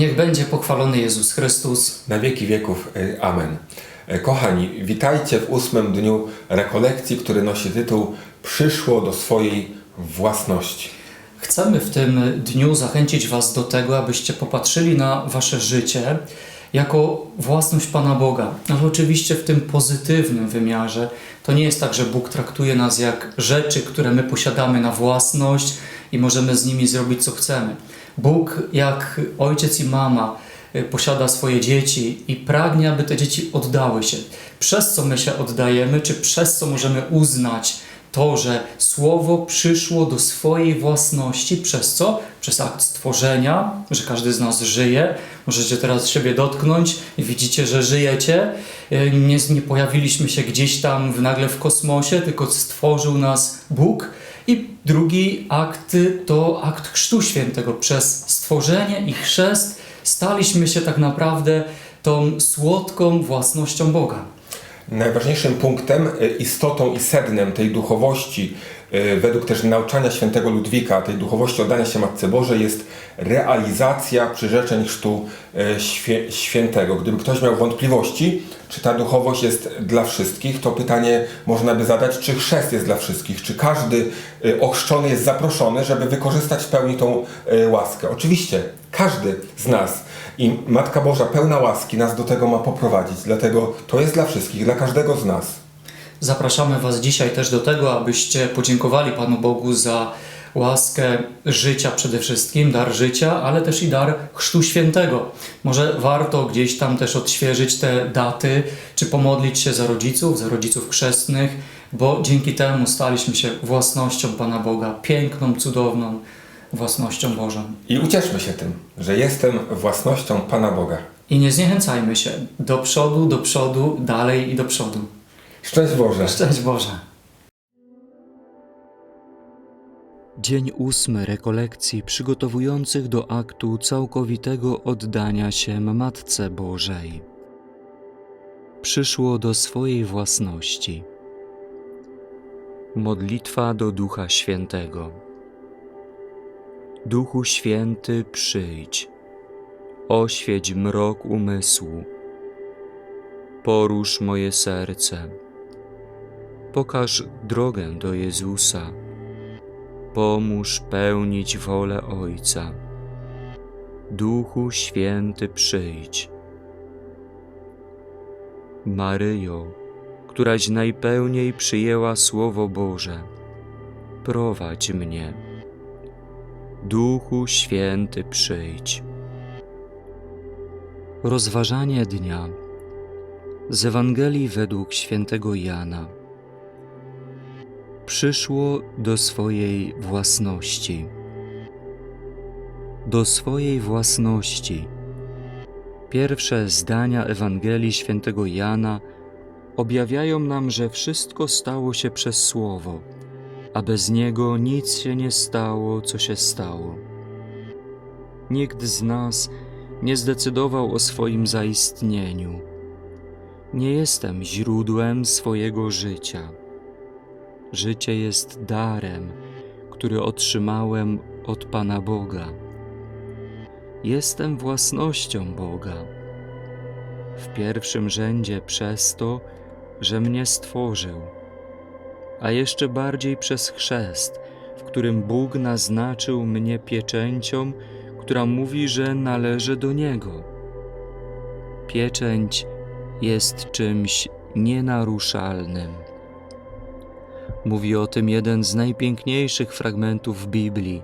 Niech będzie pochwalony Jezus Chrystus. Na wieki wieków. y, Amen. E, Kochani, witajcie w ósmym dniu rekolekcji, który nosi tytuł Przyszło do swojej własności. Chcemy w tym dniu zachęcić Was do tego, abyście popatrzyli na Wasze życie jako własność Pana Boga, ale oczywiście w tym pozytywnym wymiarze. To nie jest tak, że Bóg traktuje nas jak rzeczy, które my posiadamy na własność i możemy z nimi zrobić co chcemy. Bóg, jak ojciec i mama, y, posiada swoje dzieci i pragnie, aby te dzieci oddały się. Przez co my się oddajemy, czy przez co możemy uznać to, że Słowo przyszło do swojej własności, przez co? Przez akt stworzenia, że każdy z nas żyje. Możecie teraz siebie dotknąć i widzicie, że żyjecie. Y, Nie, nie pojawiliśmy się gdzieś tam w, nagle w kosmosie, tylko stworzył nas Bóg. I drugi akt to akt Chrztu Świętego. Przez stworzenie i chrzest staliśmy się tak naprawdę tą słodką własnością Boga. Najważniejszym punktem, y, istotą i sednem tej duchowości, według też nauczania świętego Ludwika, tej duchowości oddania się Matce Bożej jest realizacja przyrzeczeń chrztu y, świe, świętego. Gdyby ktoś miał wątpliwości, czy ta duchowość jest dla wszystkich, to pytanie można by zadać, czy chrzest jest dla wszystkich, czy każdy y, ochrzczony jest zaproszony, żeby wykorzystać w pełni tą łaskę. Oczywiście, każdy z nas i Matka Boża pełna łaski nas do tego ma poprowadzić, dlatego to jest dla wszystkich, dla każdego z nas. Zapraszamy Was dzisiaj też do tego, abyście podziękowali Panu Bogu za łaskę życia przede wszystkim, dar życia, ale też i dar Chrztu Świętego. Może warto gdzieś tam też odświeżyć te daty, czy pomodlić się za rodziców, za rodziców chrzestnych, bo dzięki temu staliśmy się własnością Pana Boga, piękną, cudowną własnością Bożą. I ucieszmy się tym, że jestem własnością Pana Boga. I nie zniechęcajmy się do przodu, do przodu, dalej i do przodu. Szczęść Boże! Szczęść Boże! Dzień ósmy rekolekcji przygotowujących do aktu całkowitego oddania się Matce Bożej. Przyszło do swojej własności. Modlitwa do Ducha Świętego. Duchu Święty, przyjdź. Oświeć mrok umysłu. Porusz moje serce. Pokaż drogę do Jezusa pomóż pełnić wolę Ojca. Duchu Święty przyjdź. Maryjo, któraś najpełniej przyjęła Słowo Boże, prowadź mnie. Duchu Święty przyjdź. Rozważanie dnia z Ewangelii według świętego Jana przyszło do swojej własności. Do swojej własności. Pierwsze zdania Ewangelii świętego Jana objawiają nam, że wszystko stało się przez Słowo, a bez niego nic się nie stało, co się stało. Nikt z nas nie zdecydował o swoim zaistnieniu. Nie jestem źródłem swojego życia. Życie jest darem, który otrzymałem od Pana Boga. Jestem własnością Boga. W pierwszym rzędzie przez to, że mnie stworzył, a jeszcze bardziej przez chrzest, w którym Bóg naznaczył mnie pieczęcią, która mówi, że należy do Niego. Pieczęć jest czymś nienaruszalnym. Mówi o tym jeden z najpiękniejszych fragmentów Biblii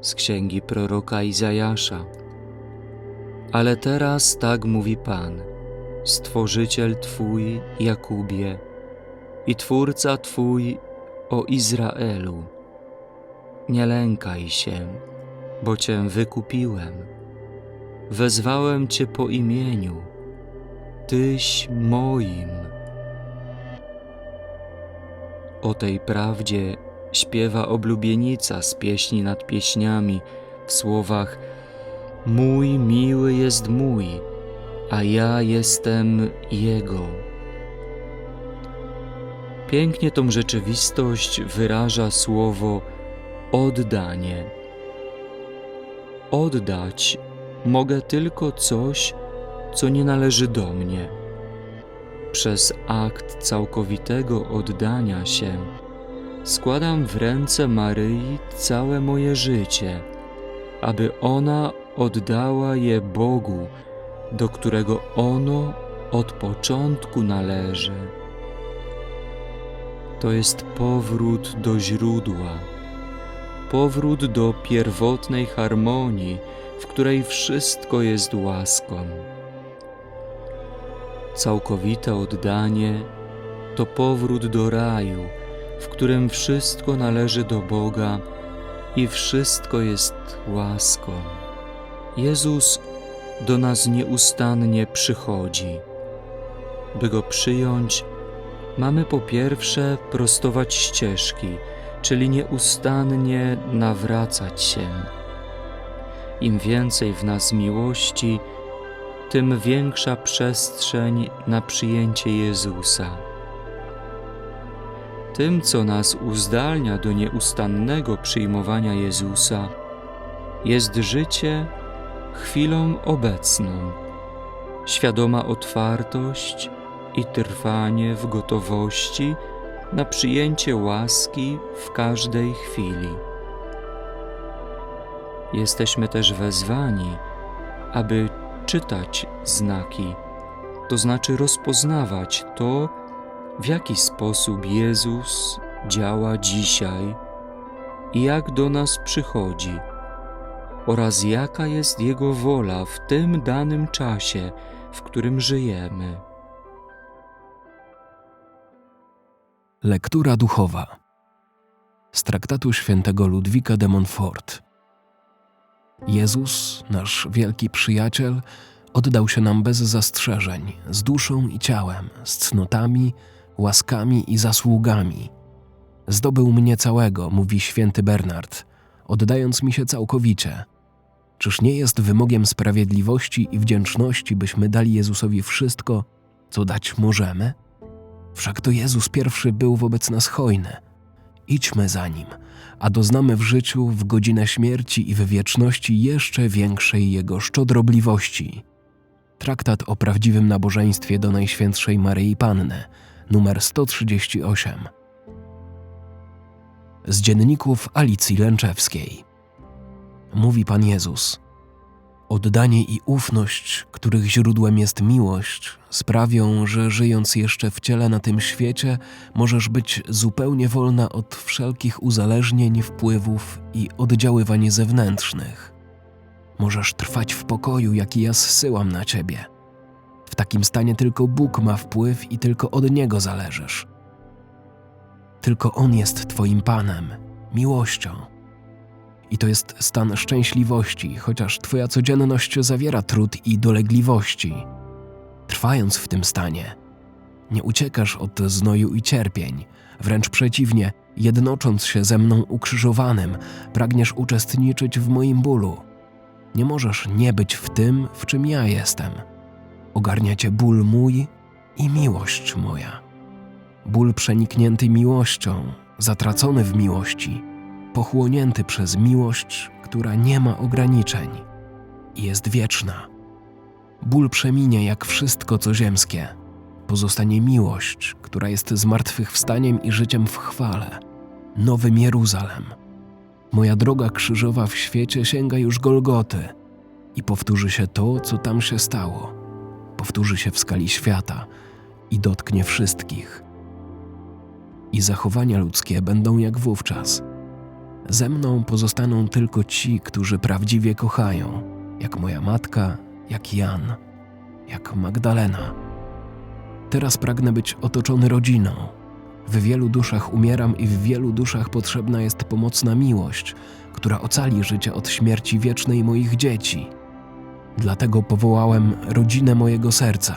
z księgi proroka Izajasza. Ale teraz tak mówi Pan, Stworzyciel Twój, Jakubie, i Twórca Twój, o Izraelu. Nie lękaj się, bo Cię wykupiłem. Wezwałem Cię po imieniu. Tyś moim. O tej prawdzie śpiewa oblubienica z pieśni nad pieśniami w słowach Mój miły jest mój, a ja jestem Jego. Pięknie tą rzeczywistość wyraża słowo oddanie. Oddać mogę tylko coś, co nie należy do mnie. Przez akt całkowitego oddania się składam w ręce Maryi całe moje życie, aby ona oddała je Bogu, do którego ono od początku należy. To jest powrót do źródła, powrót do pierwotnej harmonii, w której wszystko jest łaską. Całkowite oddanie to powrót do raju, w którym wszystko należy do Boga i wszystko jest łaską. Jezus do nas nieustannie przychodzi. By go przyjąć, mamy po pierwsze prostować ścieżki, czyli nieustannie nawracać się. Im więcej w nas miłości, tym większa przestrzeń na przyjęcie Jezusa. Tym, co nas uzdalnia do nieustannego przyjmowania Jezusa, jest życie chwilą obecną, świadoma otwartość i trwanie w gotowości na przyjęcie łaski w każdej chwili. Jesteśmy też wezwani, aby czytać znaki, to znaczy rozpoznawać to, w jaki sposób Jezus działa dzisiaj i jak do nas przychodzi, oraz jaka jest Jego wola w tym danym czasie, w którym żyjemy. Lektura duchowa z traktatu świętego Ludwika de Montfort. Jezus, nasz wielki przyjaciel, oddał się nam bez zastrzeżeń, z duszą i ciałem, z cnotami, łaskami i zasługami. Zdobył mnie całego, mówi święty Bernard, oddając mi się całkowicie. Czyż nie jest wymogiem sprawiedliwości i wdzięczności, byśmy dali Jezusowi wszystko, co dać możemy? Wszak to Jezus pierwszy był wobec nas hojny. Idźmy za nim, a doznamy w życiu, w godzinę śmierci i w wieczności jeszcze większej Jego szczodrobliwości. Traktat o prawdziwym nabożeństwie do Najświętszej Maryi Panny, numer 138. Z dzienników Alicji Lęczewskiej. Mówi Pan Jezus. Oddanie i ufność, których źródłem jest miłość, sprawią, że żyjąc jeszcze w ciele na tym świecie, możesz być zupełnie wolna od wszelkich uzależnień, wpływów i oddziaływań zewnętrznych. Możesz trwać w pokoju, jaki ja zsyłam na ciebie. W takim stanie tylko Bóg ma wpływ i tylko od Niego zależysz. Tylko On jest Twoim Panem, miłością. I to jest stan szczęśliwości, chociaż Twoja codzienność zawiera trud i dolegliwości. Trwając w tym stanie, nie uciekasz od znoju i cierpień, wręcz przeciwnie, jednocząc się ze mną ukrzyżowanym, pragniesz uczestniczyć w moim bólu. Nie możesz nie być w tym, w czym ja jestem. Ogarnia cię ból mój i miłość moja. Ból przeniknięty miłością, zatracony w miłości, pochłonięty przez miłość, która nie ma ograniczeń i jest wieczna. Ból przeminie jak wszystko, co ziemskie. Pozostanie miłość, która jest zmartwychwstaniem i życiem w chwale, nowym Jeruzalem. Moja droga krzyżowa w świecie sięga już Golgoty i powtórzy się to, co tam się stało. Powtórzy się w skali świata i dotknie wszystkich. I zachowania ludzkie będą jak wówczas. Ze mną pozostaną tylko ci, którzy prawdziwie kochają, jak moja matka, jak Jan, jak Magdalena. Teraz pragnę być otoczony rodziną. W wielu duszach umieram i w wielu duszach potrzebna jest pomocna miłość, która ocali życie od śmierci wiecznej moich dzieci. Dlatego powołałem rodzinę mojego serca.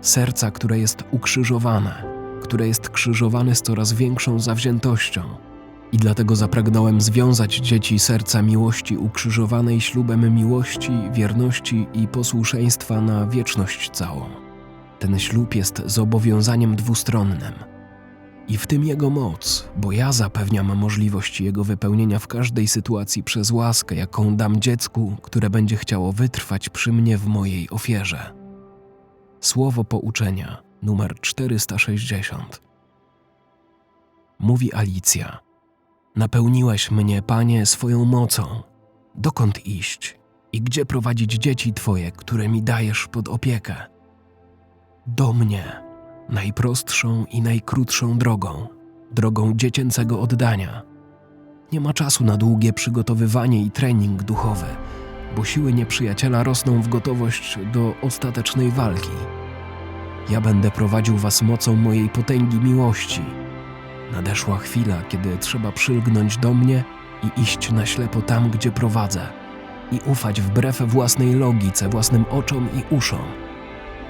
Serca, które jest ukrzyżowane, które jest krzyżowane z coraz większą zawziętością. I dlatego zapragnąłem związać dzieci serca miłości ukrzyżowanej ślubem miłości, wierności i posłuszeństwa na wieczność całą. Ten ślub jest zobowiązaniem dwustronnym. i w tym Jego moc, bo ja zapewniam możliwość Jego wypełnienia w każdej sytuacji przez łaskę, jaką dam dziecku, które będzie chciało wytrwać przy mnie w mojej ofierze. Słowo pouczenia numer 460 Mówi Alicja. Napełniłeś mnie, Panie, swoją mocą. Dokąd iść i gdzie prowadzić dzieci Twoje, które mi dajesz pod opiekę? Do mnie, najprostszą i najkrótszą drogą, drogą dziecięcego oddania. Nie ma czasu na długie przygotowywanie i trening duchowy, bo siły nieprzyjaciela rosną w gotowość do ostatecznej walki. Ja będę prowadził was mocą mojej potęgi miłości. Nadeszła chwila, kiedy trzeba przylgnąć do mnie i iść na ślepo tam, gdzie prowadzę, i ufać wbrew własnej logice, własnym oczom i uszom.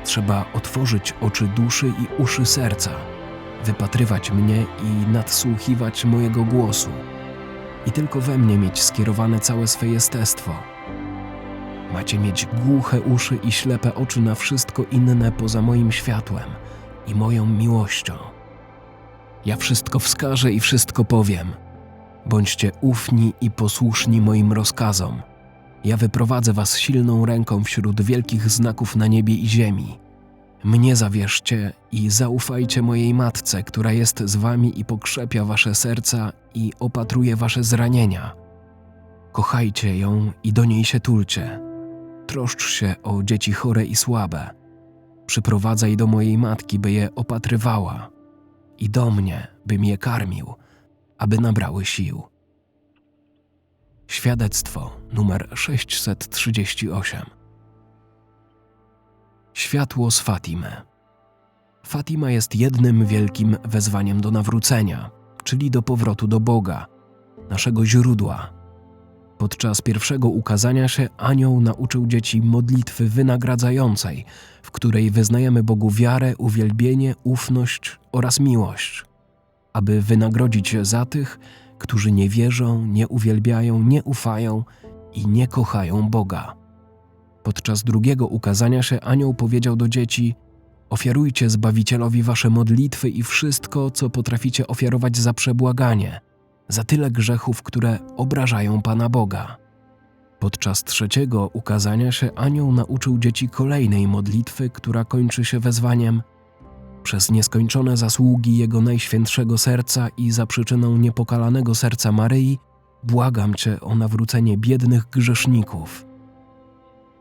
Trzeba otworzyć oczy duszy i uszy serca, wypatrywać mnie i nadsłuchiwać mojego głosu, i tylko we mnie mieć skierowane całe swe jestestwo. Macie mieć głuche uszy i ślepe oczy na wszystko inne poza moim światłem i moją miłością. Ja wszystko wskażę i wszystko powiem. Bądźcie ufni i posłuszni moim rozkazom. Ja wyprowadzę was silną ręką wśród wielkich znaków na niebie i ziemi. Mnie zawierzcie i zaufajcie mojej matce, która jest z wami i pokrzepia wasze serca i opatruje wasze zranienia. Kochajcie ją i do niej się tulcie. Troszcz się o dzieci chore i słabe. Przyprowadzaj do mojej matki, by je opatrywała, i do mnie, bym je karmił, aby nabrały sił. Świadectwo numer 638 Światło z Fatimy Fatima jest jednym wielkim wezwaniem do nawrócenia, czyli do powrotu do Boga, naszego źródła. Podczas pierwszego ukazania się anioł nauczył dzieci modlitwy wynagradzającej, w której wyznajemy Bogu wiarę, uwielbienie, ufność oraz miłość, aby wynagrodzić za tych, którzy nie wierzą, nie uwielbiają, nie ufają i nie kochają Boga. Podczas drugiego ukazania się anioł powiedział do dzieci: Ofiarujcie Zbawicielowi wasze modlitwy i wszystko, co potraficie ofiarować za przebłaganie, za tyle grzechów, które obrażają Pana Boga. Podczas trzeciego ukazania się anioł nauczył dzieci kolejnej modlitwy, która kończy się wezwaniem: Przez nieskończone zasługi Jego Najświętszego Serca i za przyczyną niepokalanego serca Maryi, błagam Cię o nawrócenie biednych grzeszników.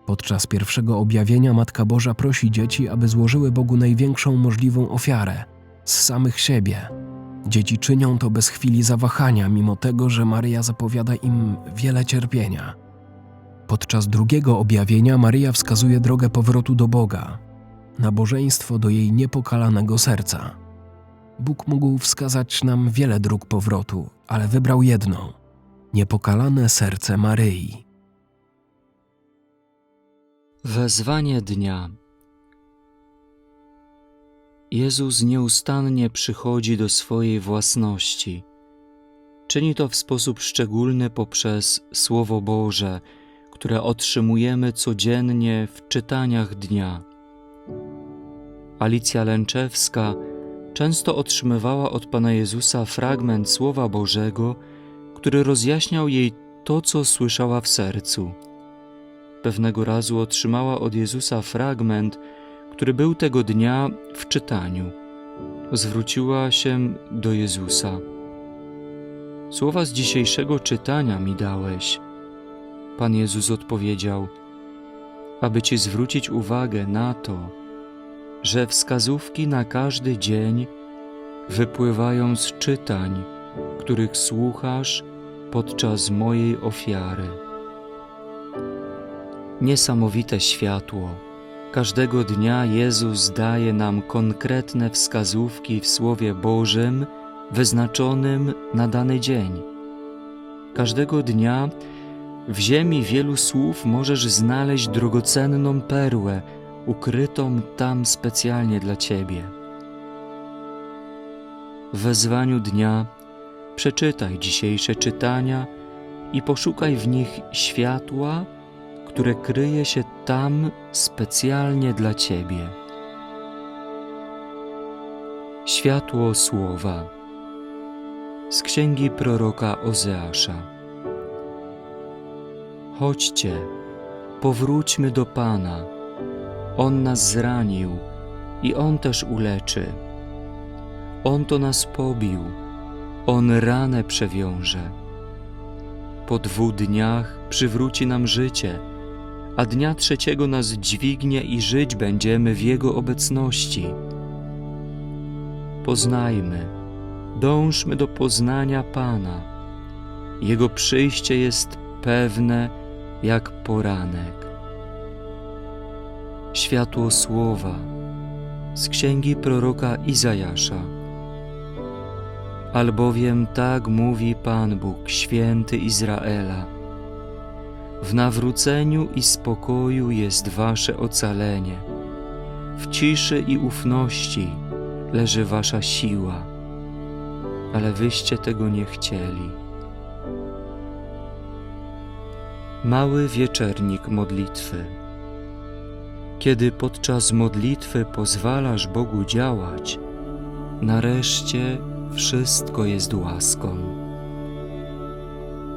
Podczas pierwszego objawienia Matka Boża prosi dzieci, aby złożyły Bogu największą możliwą ofiarę z samych siebie. Dzieci czynią to bez chwili zawahania, mimo tego, że Maryja zapowiada im wiele cierpienia. Podczas drugiego objawienia Maryja wskazuje drogę powrotu do Boga, nabożeństwo do jej niepokalanego serca. Bóg mógł wskazać nam wiele dróg powrotu, ale wybrał jedną niepokalane serce Maryi. Wezwanie dnia. Jezus nieustannie przychodzi do swojej własności. Czyni to w sposób szczególny poprzez Słowo Boże, które otrzymujemy codziennie w czytaniach dnia. Alicja Lęczewska często otrzymywała od Pana Jezusa fragment Słowa Bożego, który rozjaśniał jej to, co słyszała w sercu. Pewnego razu otrzymała od Jezusa fragment, który był tego dnia w czytaniu. Zwróciła się do Jezusa. Słowa z dzisiejszego czytania mi dałeś. Pan Jezus odpowiedział, aby ci zwrócić uwagę na to, że wskazówki na każdy dzień wypływają z czytań, których słuchasz podczas mojej ofiary. Niesamowite światło. Każdego dnia Jezus daje nam konkretne wskazówki w Słowie Bożym wyznaczonym na dany dzień. Każdego dnia w ziemi wielu słów możesz znaleźć drogocenną perłę, ukrytą tam specjalnie dla Ciebie. W wezwaniu dnia przeczytaj dzisiejsze czytania i poszukaj w nich światła, które kryje się tam specjalnie dla Ciebie. Światło Słowa z księgi proroka Ozeasza. Chodźcie, powróćmy do Pana. On nas zranił i On też uleczy. On to nas pobił, On ranę przewiąże. Po dwóch dniach przywróci nam życie, a dnia trzeciego nas dźwignie i żyć będziemy w Jego obecności. Poznajmy, dążmy do poznania Pana. Jego przyjście jest pewne jak poranek. Światło Słowa z księgi proroka Izajasza. Albowiem tak mówi Pan Bóg, święty Izraela. W nawróceniu i spokoju jest wasze ocalenie. W ciszy i ufności leży wasza siła, ale wyście tego nie chcieli. Mały wieczernik modlitwy. Kiedy podczas modlitwy pozwalasz Bogu działać, nareszcie wszystko jest łaską.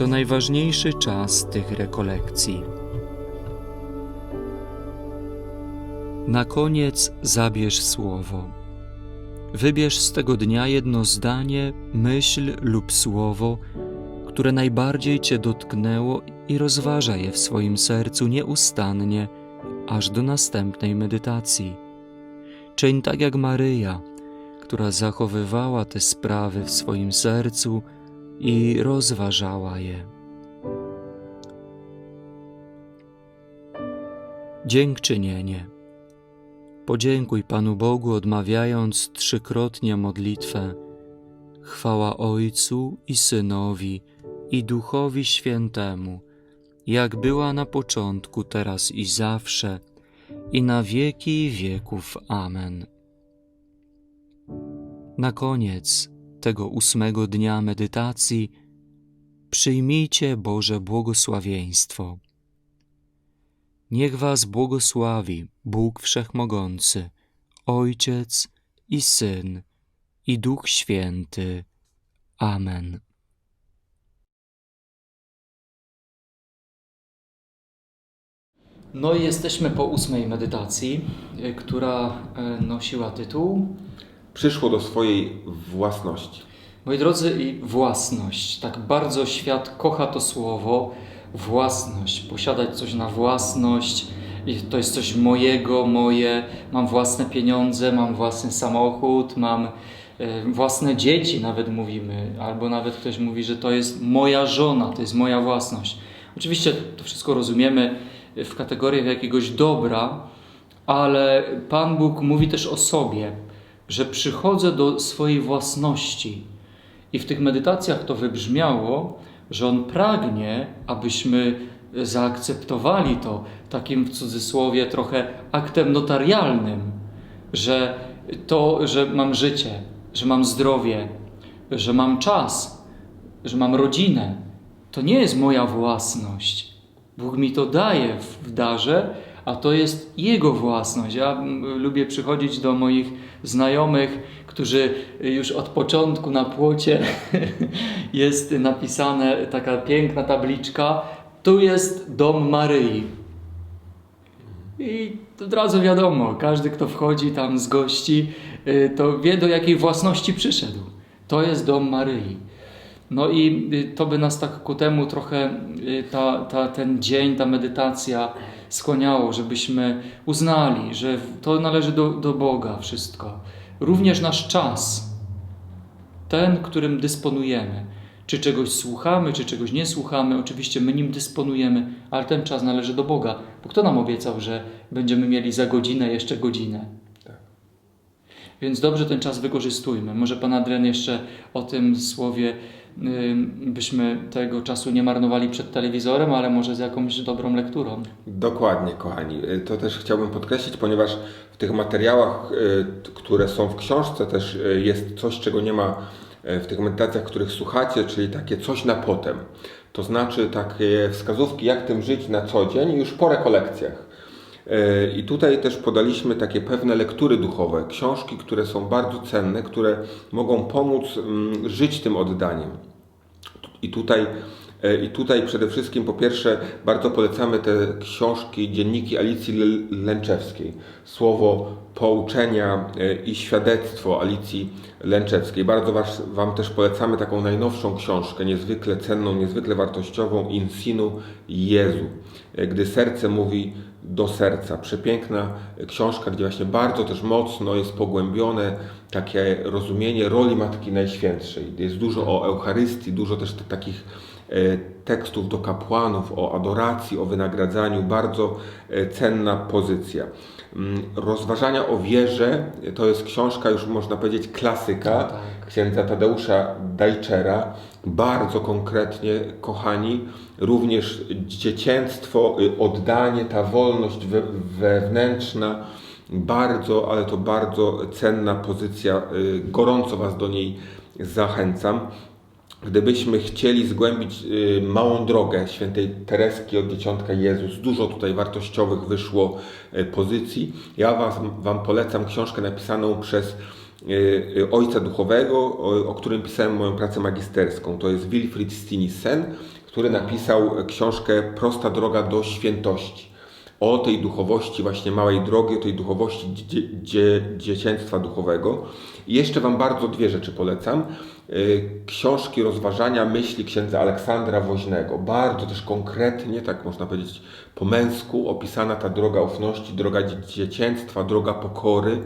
to najważniejszy czas tych rekolekcji. Na koniec zabierz słowo. Wybierz z tego dnia jedno zdanie, myśl lub słowo, które najbardziej Cię dotknęło i rozważaj je w swoim sercu nieustannie, aż do następnej medytacji. Czyń tak jak Maryja, która zachowywała te sprawy w swoim sercu i rozważała je. Dziękczynienie. Podziękuj Panu Bogu, odmawiając trzykrotnie modlitwę. Chwała Ojcu i Synowi i Duchowi Świętemu, jak była na początku, teraz i zawsze, i na wieki wieków. Amen. Na koniec tego ósmego dnia medytacji przyjmijcie Boże błogosławieństwo. Niech Was błogosławi Bóg Wszechmogący, Ojciec i Syn i Duch Święty. Amen. No i jesteśmy po ósmej medytacji, y, która y, nosiła tytuł Przyszło do swojej własności. Moi drodzy, i własność. Tak bardzo świat kocha to słowo własność, posiadać coś na własność. I to jest coś mojego, moje. Mam własne pieniądze, mam własny samochód, mam e, własne dzieci, nawet mówimy. Albo nawet ktoś mówi, że to jest moja żona, to jest moja własność. Oczywiście to wszystko rozumiemy w kategoriach jakiegoś dobra, ale Pan Bóg mówi też o sobie, że przychodzę do swojej własności. I w tych medytacjach to wybrzmiało, że On pragnie, abyśmy zaakceptowali to takim w cudzysłowie trochę aktem notarialnym, że to, że mam życie, że mam zdrowie, że mam czas, że mam rodzinę, to nie jest moja własność. Bóg mi to daje w darze, a to jest Jego własność. Ja lubię przychodzić do moich znajomych, którzy już od początku na płocie jest napisane taka piękna tabliczka. Tu jest dom Maryi. I od razu wiadomo, każdy, kto wchodzi tam z gości, y, to wie, do jakiej własności przyszedł. To jest dom Maryi. No i y, to by nas tak ku temu trochę y, ta, ta, ten dzień, ta medytacja skłaniało, żebyśmy uznali, że to należy do, do Boga wszystko. Również nasz czas, ten, którym dysponujemy. Czy czegoś słuchamy, czy czegoś nie słuchamy, oczywiście my nim dysponujemy, ale ten czas należy do Boga. Bo kto nam obiecał, że będziemy mieli za godzinę jeszcze godzinę? Więc dobrze ten czas wykorzystujmy. Może Pan Adrian jeszcze o tym słowie, byśmy tego czasu nie marnowali przed telewizorem, ale może z jakąś dobrą lekturą. Dokładnie, kochani. Y, To też chciałbym podkreślić, ponieważ w tych materiałach, y, które są w książce, też y, jest coś, czego nie ma w tych medytacjach, których słuchacie, czyli takie coś na potem. To znaczy takie wskazówki, jak tym żyć na co dzień, już po rekolekcjach. Y, I tutaj też podaliśmy takie pewne lektury duchowe, książki, które są bardzo cenne, które mogą pomóc mm, żyć tym oddaniem. I tutaj, e, I tutaj przede wszystkim po pierwsze bardzo polecamy te książki, dzienniki Alicji Lęczewskiej. Słowo pouczenia e, i świadectwo Alicji Lęczewskiej. Bardzo was, Wam też polecamy taką najnowszą książkę, niezwykle cenną, niezwykle wartościową, Insinu Jezu. Gdy serce mówi do serca. Przepiękna książka, gdzie właśnie bardzo też mocno jest pogłębione takie rozumienie roli Matki Najświętszej. Jest dużo o Eucharystii, dużo też takich e, tekstów do kapłanów, o adoracji, o wynagradzaniu. Bardzo e, cenna pozycja. Mm, Rozważania o wierze to jest książka już można powiedzieć klasyka Tak. księdza Tadeusza Dajczera. Bardzo konkretnie, kochani, również dziecięctwo, y, oddanie, ta wolność we- wewnętrzna, bardzo, ale to bardzo cenna pozycja. y, Gorąco Was do niej zachęcam. Gdybyśmy chcieli zgłębić y, małą drogę świętej Tereski od Dzieciątka Jezus, dużo tutaj wartościowych wyszło y, pozycji. Ja was, Wam polecam książkę napisaną przez y, ojca duchowego, o, którym pisałem moją pracę magisterską. To jest Wilfried Stinisen, który napisał książkę Prosta droga do świętości o tej duchowości, właśnie małej drogi, o tej duchowości dzie, dzie, dziecięctwa duchowego. I jeszcze Wam bardzo dwie rzeczy polecam. Y, Książki rozważania myśli księdza Aleksandra Woźnego. Bardzo też konkretnie, tak można powiedzieć po męsku, opisana ta droga ufności, droga dzie- dziecięctwa, droga pokory.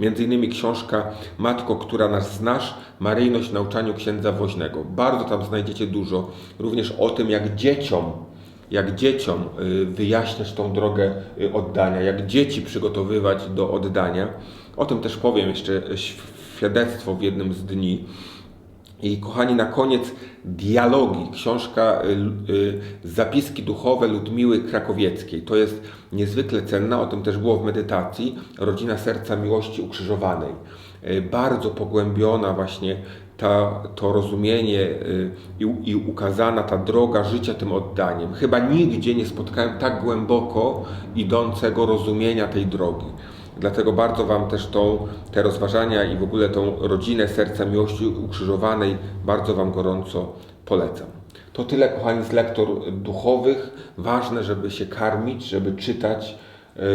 Między innymi książka Matko, która nas znasz, Maryjność w nauczaniu księdza Woźnego. Bardzo tam znajdziecie dużo, również o tym, jak dzieciom jak dzieciom y, wyjaśniać tą drogę y, oddania, jak dzieci przygotowywać do oddania. O tym też powiem jeszcze św- świadectwo w jednym z dni. I kochani, na koniec dialogi, książka y, y, Zapiski duchowe Ludmiły Krakowieckiej. To jest niezwykle cenna, o tym też było w medytacji, Rodzina Serca Miłości Ukrzyżowanej. Y, Bardzo pogłębiona właśnie ta, to rozumienie y, i, i ukazana ta droga życia tym oddaniem. Chyba nigdzie nie spotkałem tak głęboko idącego rozumienia tej drogi. Dlatego bardzo Wam też tą, te rozważania i w ogóle tą rodzinę Serca Miłości Ukrzyżowanej bardzo Wam gorąco polecam. To tyle, kochani, z lektur duchowych. Ważne, żeby się karmić, żeby czytać,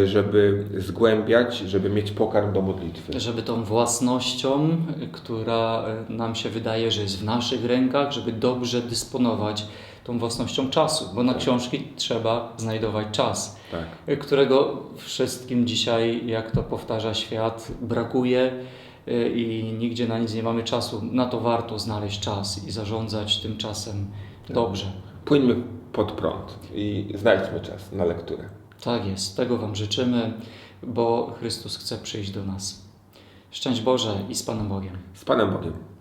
żeby zgłębiać, żeby mieć pokarm do modlitwy. Żeby tą własnością, która y, nam się wydaje, że jest w naszych rękach, żeby dobrze dysponować tą własnością czasu, bo na książki trzeba znajdować czas, Tak. y, którego wszystkim dzisiaj, jak to powtarza świat, brakuje i nigdzie na nic nie mamy czasu. Na to warto znaleźć czas i zarządzać tym czasem dobrze. Płyńmy pod prąd i znajdźmy czas na lekturę. Tak jest, tego Wam życzymy, bo Chrystus chce przyjść do nas. Szczęść Boże i z Panem Bogiem. Z Panem Bogiem.